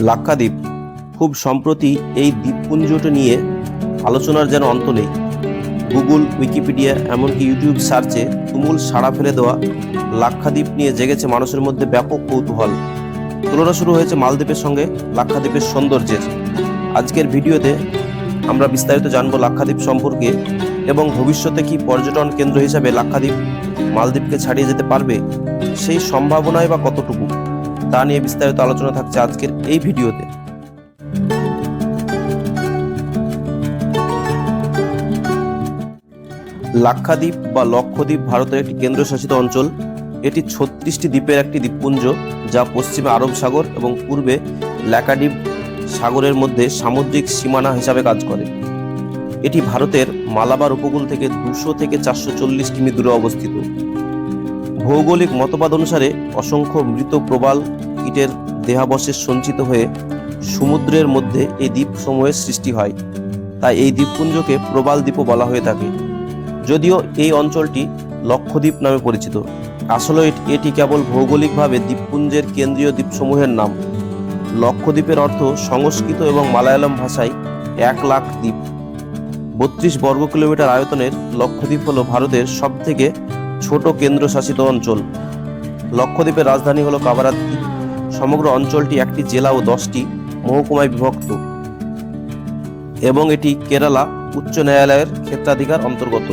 লাক্ষাদ্বীপ খুব সম্প্রতি এই দ্বীপপুঞ্জটা নিয়ে আলোচনার যেন অন্ত নেই। গুগল, উইকিপিডিয়া, এমনকি ইউটিউব সার্চে তুমুল সাড়া ফেলে দেওয়া লাক্ষাদ্বীপ নিয়ে জেগেছে মানুষের মধ্যে ব্যাপক কৌতূহল। তুলনা শুরু হয়েছে মালদ্বীপের সঙ্গে লাক্ষাদ্বীপের সৌন্দর্যের। আজকের ভিডিওতে আমরা বিস্তারিত জানব লাক্ষাদ্বীপ সম্পর্কে এবং ভবিষ্যতে কি পর্যটন কেন্দ্র হিসাবে লাক্ষাদ্বীপ মালদ্বীপকে ছাড়িয়ে যেতে পারবে, সেই সম্ভাবনায় বা কতটুকু। তা নিয়ে বিস্তারিত আলোচনা থাকছে আজকের এই ভিডিওতে। লাক্ষাদ্বীপ বা লক্ষদ্বীপ ভারতের একটি কেন্দ্রশাসিত অঞ্চল। এটি ছত্রিশটি দ্বীপের একটি দ্বীপপুঞ্জ, যা পশ্চিমে আরব সাগর এবং পূর্বে ল্যাকাদ্বীপ সাগরের মধ্যে সামুদ্রিক সীমানা হিসাবে কাজ করে। এটি ভারতের মালাবার উপকূল থেকে দুশো থেকে চারশো চল্লিশ কিমি দূরে অবস্থিত। ভৌগোলিক মতবাদ অনুসারে অসংখ্য মৃত প্রবাল কীটের দেহাবশেষ সঞ্চিত হয়ে সমুদ্রের মধ্যে এই দ্বীপসমূহের সৃষ্টি হয়। তাই এই দ্বীপপুঞ্জকে প্রবাল দ্বীপও বলা হয়ে থাকে। যদিও এই অঞ্চলটি লক্ষদ্বীপ নামে পরিচিত। আসলে এটি- কেবল ভৌগোলিকভাবে দ্বীপপুঞ্জের কেন্দ্রীয় দ্বীপসমূহের নাম। লক্ষদ্বীপের অর্থ সংস্কৃত এবং মালায়ালাম ভাষায় এক লাখ দ্বীপ। বত্রিশ বর্গ কিলোমিটার আয়তনের লক্ষদ্বীপ হল ভারতের সবথেকে ছোট কেন্দ্রশাসিত অঞ্চল। লক্ষদ্বীপের রাজধানী হল কাবারাত্তি সমগ্র অঞ্চলটি একটি জেলা ও দশটি মহকুমায় বিভক্ত এবং এটি কেরালা উচ্চ ন্যায়ালয়ের ক্ষেত্রাধিকার অন্তর্গত।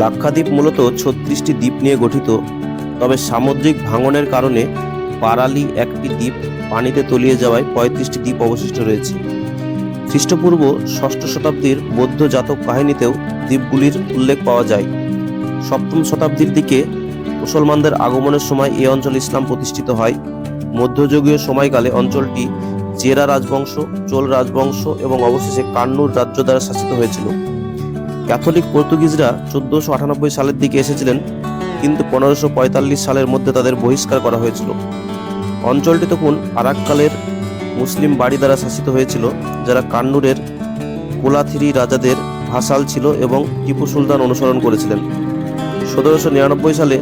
লাক্ষাদ্বীপ মূলত ছত্রিশটি দ্বীপ নিয়ে গঠিত, তবে সামুদ্রিক ভাঙনের কারণে পারালি একটি দ্বীপ পানিতে তলিয়ে যাওয়ায় পঁয়ত্রিশটি দ্বীপ অবশিষ্ট রয়েছে। খ্রিস্টপূর্ব ষষ্ঠ শতাব্দীর বৌদ্ধ জাতক কাহিনীতেও দ্বীপগুলির উল্লেখ পাওয়া যায়। সপ্তম শতাব্দীর দিকে মুসলমানদের আগমনের সময় এই অঞ্চলে ইসলাম প্রতিষ্ঠিত হয়। মধ্যযুগীয় সময়কালে অঞ্চলটি জেরা রাজবংশ, চোল রাজবংশ এবং অবশেষে কান্নুর রাজ্য দ্বারা শাসিত হয়েছিল। ক্যাথলিক পর্তুগিজরা চোদ্দশো আটানব্বই সালের দিকে এসেছিলেন, কিন্তু পনেরোশো পঁয়তাল্লিশ সালের মধ্যে তাদের বহিষ্কার করা হয়েছিল। অঞ্চলটি তখন আরাককালের মুসলিম বাড়ি দ্বারা শাসিত হয়েছিল, যারা কান্নুরের কোলাথিরি রাজাদের ভাসাল ছিল এবং টিপু সুলতান অনুসরণ করেছিলেন। সতেরোশো নিরানব্বই সালে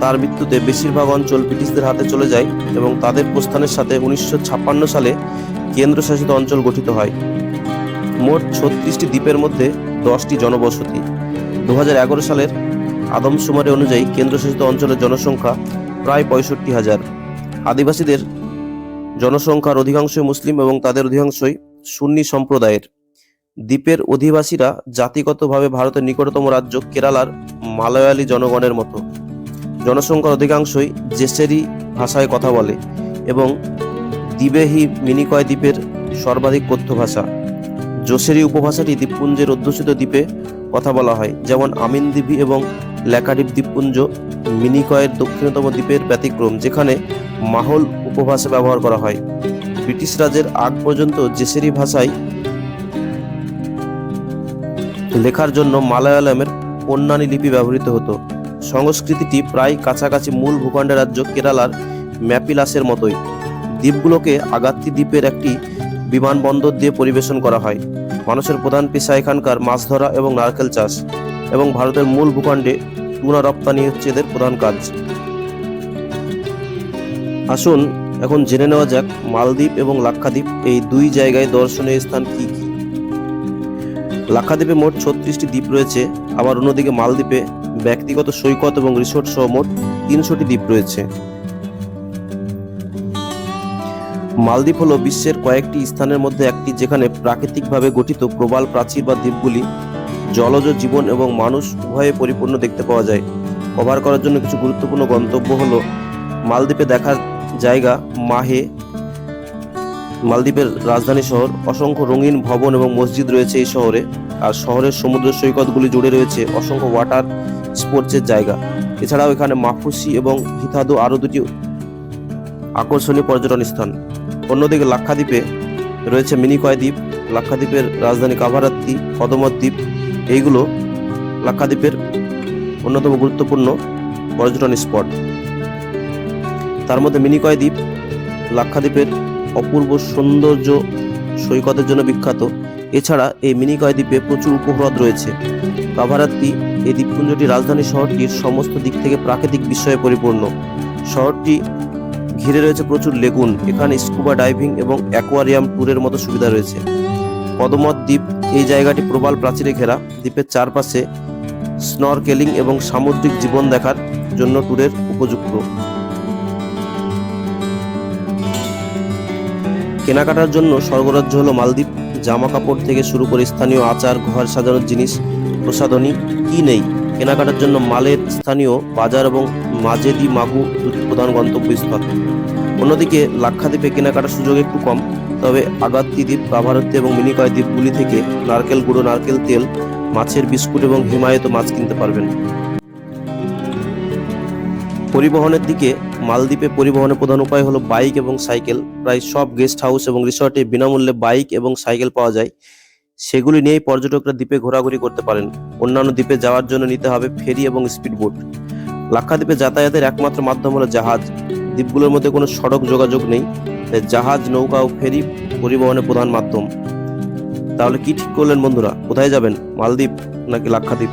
তার মৃত্যুতে বেশিরভাগ অঞ্চল ব্রিটিশদের হাতে চলে যায় এবং তাদের প্রস্থানের সাথে উনিশশো ছাপ্পান্ন সালে কেন্দ্রশাসিত অঞ্চল গঠিত হয়। মোট ছত্রিশটি দ্বীপের মধ্যে দশটি জনবসতি। দু সালের আদমশুমারি অনুযায়ী কেন্দ্রশাসিত অঞ্চলের জনসংখ্যা প্রায় পঁয়ষট্টি হাজার। আদিবাসীদের জনসংখ্যার অধিকাংশই মুসলিম এবং তাদের অধিকাংশই সুন্নি সম্প্রদায়ের। দ্বীপের অধিবাসীরা জাতিগতভাবে ভারতের নিকটতম রাজ্য কেরালার মালয়ালি জনগণের মতো। জনসংখ্যার অধিকাংশই জেসেরি ভাষায় কথা বলে এবং দ্বীপেহি মিনিকয় দ্বীপের সর্বাধিক কথ্য ভাষা জোসেরি উপভাষাটি দ্বীপপুঞ্জের অধ্যুষিত দ্বীপে কথা বলা হয়, যেমন আমিন দ্বীপি এবং ল্যাকাডিপ দ্বীপপুঞ্জ মিনিকয়ের দক্ষিণতম দ্বীপের ব্যতিক্রম, যেখানে মাহল উপভাষা ব্যবহার করা হয়। ব্রিটিশ রাজের আগ পর্যন্ত জেসেরি ভাষায় লেখার জন্য মালায়ালামের পণ্যানী লিপি ব্যবহৃত হতো। সংস্কৃতিটি প্রায় কাছাকাছি মূল ভূখণ্ডের রাজ্য কেরালার ম্যাপিলাসের মতোই। দ্বীপগুলোকে আগাত্তি দ্বীপের একটি বিমানবন্দর দিয়ে পরিবেশন করা হয়। মানুষের প্রধান পেশা এখানকার মাছ ধরা এবং নারকেল চাষ এবং ভারতের মূল ভূখণ্ডে টুনা রপ্তানি হচ্ছে এদের প্রধান কাজ। আসুন এখন জেনে নেওয়া যাক, মালদ্বীপ এবং লাক্ষাদ্বীপ এই দুই জায়গায় দর্শনীয় স্থান কি কি? লাক্ষাদ্বীপে মোট ছত্রিশটি দ্বীপ রয়েছে। আবার অন্যদিকে মালদ্বীপে ব্যক্তিগত সৈকত এবং রিসোর্ট সহ মোট তিনশোটি দ্বীপ রয়েছে। মালদ্বীপ হলো বিশ্বের কয়েকটি স্থানের মধ্যে একটি যেখানে প্রাকৃতিকভাবে গঠিত প্রবাল প্রাচীর বা দ্বীপগুলি জলজ জীবন এবং মানুষ উভয়ে পরিপূর্ণ দেখতে পাওয়া যায়। কভার করার জন্য কিছু গুরুত্বপূর্ণ গন্তব্য হলো মালদ্বীপে দেখার জায়গা মাহে। মালদ্বীপের রাজধানী শহর। অসংখ্য রঙিন ভবন এবং মসজিদ রয়েছে এই শহরে। আর শহরের সমুদ্র সৈকতগুলি জুড়ে রয়েছে অসংখ্য ওয়াটার স্পোর্টসের জায়গা। এছাড়াও এখানে মাফুসি এবং হিতাদো আরও দুটি আকর্ষণীয় পর্যটন স্থান। অন্যদিকে লাক্ষাদ্বীপে রয়েছে মিনিকয় দ্বীপ, লাক্ষাদ্বীপের রাজধানী কাভারাত্তি কদমত দ্বীপ। এইগুলো লাক্ষাদ্বীপের অন্যতম গুরুত্বপূর্ণ পর্যটন স্পট তার মধ্যে মিনিকয় দ্বীপ, লাক্ষাদ্বীপের অপূর্ব সৌন্দর্য সৈকতের জন্য বিখ্যাত। এছাড়া এই মিনিকয় দ্বীপে প্রচুর উপহ্রদ রয়েছে। কাভারাত্তি এই দ্বীপপুঞ্জটি রাজধানী শহরটির সমস্ত দিক থেকে প্রাকৃতিক বিস্ময়ে পরিপূর্ণ। শহরটি ঘিরে রয়েছে প্রচুর লেগুন, এখানে স্কুবা ডাইভিং এবং অ্যাকোয়ারিয়াম ট্যুরের মতো সুবিধা রয়েছে। পদমত দ্বীপ এই জায়গাটি প্রবাল প্রাচীরে ঘেরা। দ্বীপের চারপাশে স্নরকেলিং এবং সামুদ্রিক জীবন দেখার জন্য ট্যুরের উপযুক্ত। কেনাকাটার জন্য স্বর্গরাজ্য হলো মালদ্বীপ। জামা কাপড় থেকে শুরু করে স্থানীয় আচার, ঘর সাজানোর জিনিস, প্রসাধনী, কি নেই। কেনাকাটার জন্য মালের স্থানীয় বাজার এবং মাজেদি মাগু দুটি প্রধান গন্তব্যস্থল। অন্যদিকে লাক্ষাদ্বীপে কেনাকাটার সুযোগ একটু কম, তবে আগাত্তি দ্বীপ প্রাভারত্তি এবং মিনিকয় দ্বীপগুলি থেকে নারকেল গুঁড়ো, নারকেল তেল, মাছের বিস্কুট এবং হিমায়িত মাছ কিনতে পারবেন। পরিবহনের দিকে মালদ্বীপে পরিবহনের প্রধান উপায় হলো বাইক এবং সাইকেল। প্রায় সব গেস্ট হাউস এবং রিসর্টে বিনামূল্যে বাইক এবং সাইকেল পাওয়া যায়। সেগুলি নিয়েই পর্যটকরা দ্বীপে ঘোরাঘুরি করতে পারেন। অন্যান্য দ্বীপে যাওয়ার জন্য নিতে হবে ফেরি এবং স্পিডবোট। লাক্ষাদ্বীপে যাতায়াতের একমাত্র মাধ্যম হলো জাহাজ। দ্বীপগুলোর মধ্যে কোনো সড়ক যোগাযোগ নেই, তাই জাহাজ, নৌকা ও ফেরি পরিবহনের প্রধান মাধ্যম। তাহলে কি ঠিক করলেন বন্ধুরা? কোথায় যাবেন? মালদ্বীপ নাকি লাক্ষাদ্বীপ?